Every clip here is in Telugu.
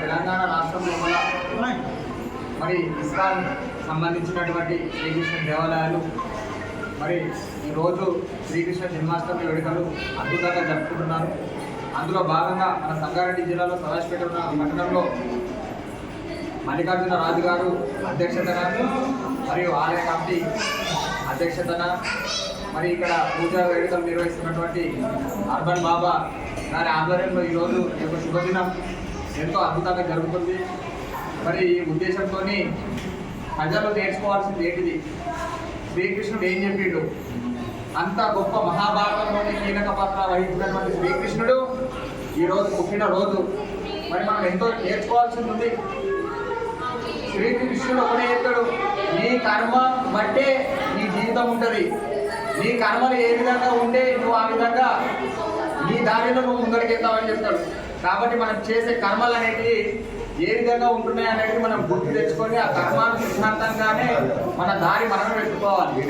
తెలంగాణ రాష్ట్రంలో లోపల మరి ఇస్కాన్ సంబంధించినటువంటి శ్రీకృష్ణ దేవాలయాలు మరి ఈరోజు శ్రీకృష్ణ జన్మాష్టమి వేడుకలు అద్భుతంగా జరుపుకుంటున్నారు. అందులో భాగంగా మన సంగారెడ్డి జిల్లాలో ప్రవేశపెట్టి ఉన్న మండలంలో మల్లికార్జున రాజు గారు అధ్యక్షతన మరియు ఆలయ కమిటీ అధ్యక్షతన మరి ఇక్కడ పూజా వేడుకలు నిర్వహిస్తున్నటువంటి అర్బన్ బాబా గారి ఆధ్వర్యంలో ఈరోజు ఈ యొక్క శుభదినం ఎంతో అద్భుతంగా జరుగుతుంది. మరి ఈ ఉద్దేశంతో ప్రజలు నేర్చుకోవాల్సింది ఏంటిది? శ్రీకృష్ణుడు ఏం చెప్పిండు? అంత గొప్ప మహాభారతంలోని కీలక పాత్ర వహించినటువంటి శ్రీకృష్ణుడు ఈరోజు పుట్టిన రోజు. మరి మనం ఎంతో నేర్చుకోవాల్సింది ఉంది. శ్రీకృష్ణుడు ఒకటే చెప్తాడు నీ కర్మ బట్టే నీ జీవితం ఉంటుంది. నీ కర్మలు ఏ విధంగా ఉంటే నువ్వు ఆ విధంగా నీ దారిలో నువ్వు ముందడికి వెళ్తావని చెప్తాడు. కాబట్టి మనం చేసే కర్మలు అనేటివి ఏ విధంగా ఉంటున్నాయి అనేది మనం గుర్తు తెచ్చుకొని ఆ కర్మాను సిద్ధాంతంగానే మన దారి మనం పెట్టుకోవాలి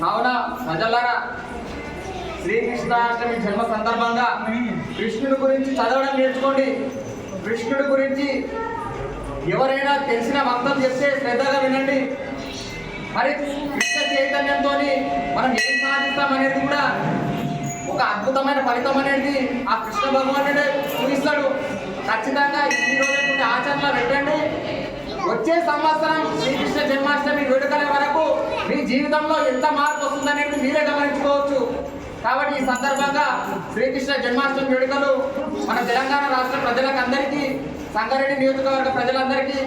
కావున ప్రజలారా శ్రీకృష్ణాష్టమి జన్మ సందర్భంగా కృష్ణుడి గురించి చదవడం నేర్చుకోండి. కృష్ణుడి గురించి ఎవరైనా తెలిసిన భక్తం చెప్తే శ్రద్ధగా వినండి. మరి కృష్ణ చైతన్యంతో మనం ఏం సాధిస్తాం అనేది కూడా ఒక అద్భుతమైన ఫలితం అనేది ఆ కృష్ణ భగవానుడే చూపిస్తాడు. ఖచ్చితంగా ఈ రోజు ఆచరణ పెట్టండి. వచ్చే సంవత్సరం శ్రీకృష్ణ జన్మాష్టమి వేడుకల వరకు మీ జీవితంలో ఎంత మార్పు వస్తుందనేది మీరే గమనించుకోవచ్చు. కాబట్టి ఈ సందర్భంగా శ్రీకృష్ణ జన్మాష్టమి వేడుకలు మన తెలంగాణ రాష్ట్ర ప్రజలకు అందరికీ సంగారెడ్డి నియోజకవర్గ ప్రజలందరికీ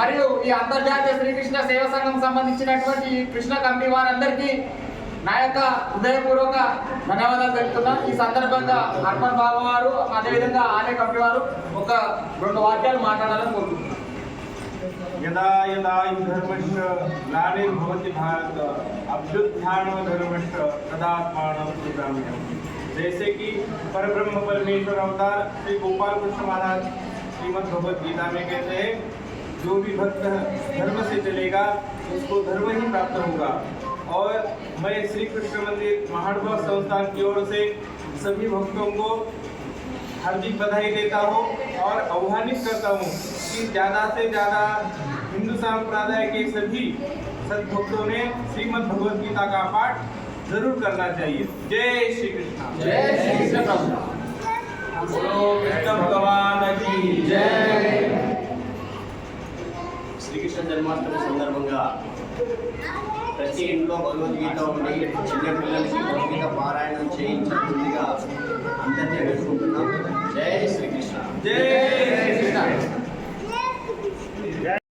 మరియు ఈ అంతర్జాతీయ శ్రీకృష్ణ సేవ సంఘం సంబంధించినటువంటి ఈ కృష్ణ కమిటీ వారందరికీ నా యొక్క హృదయపూర్వక ధన్యవాదాలు తెలుపుతున్నా ఈ సందర్భంగా హర్మన్ బాబు వారు అదేవిధంగా ఆలయ కమిటీ వారు ఒక రెండు వాక్యాలు మాట్లాడాలని కోరుకుంటున్నాను यदा यदा हि धर्मश्च ग्लानिर्भवति भारत अभ्युत्थानधर्मश्च तदात्मानं सुग्राम्यम् जैसे कि परब्रह्म परमेश्वर अवतार श्री गोपाल कृष्ण महाराज श्रीमद् भगवद गीता में कहते हैं जो भी भक्त धर्म से चलेगा उसको धर्म ही प्राप्त होगा और मैं श्री कृष्ण मंदिर महानुभव संस्थान की ओर से सभी भक्तों को हार्दिक बधाई देता हूँ और आह्वानित करता हूँ कि ज़्यादा से ज़्यादा हिंदू संप्रदाय के सभी सदभक्तों ने श्रीमद् भगवद गीता का पाठ जरूर करना चाहिए जय श्री कृष्ण జై శ్రీకృష్ణ ప్రభు बोलो कृष्ण भगवान की जय శ్రీకృష్ణ జన్మాష్టమి సందర్భంగా ప్రతి ఇంట్లో భగవద్గీత ఉండి చిన్నపిల్లలకి భగవద్గీత పారాయణం చేయించాల్సిందిగా అందరినీ వేడుకుంటున్నాం జై శ్రీకృష్ణ. జై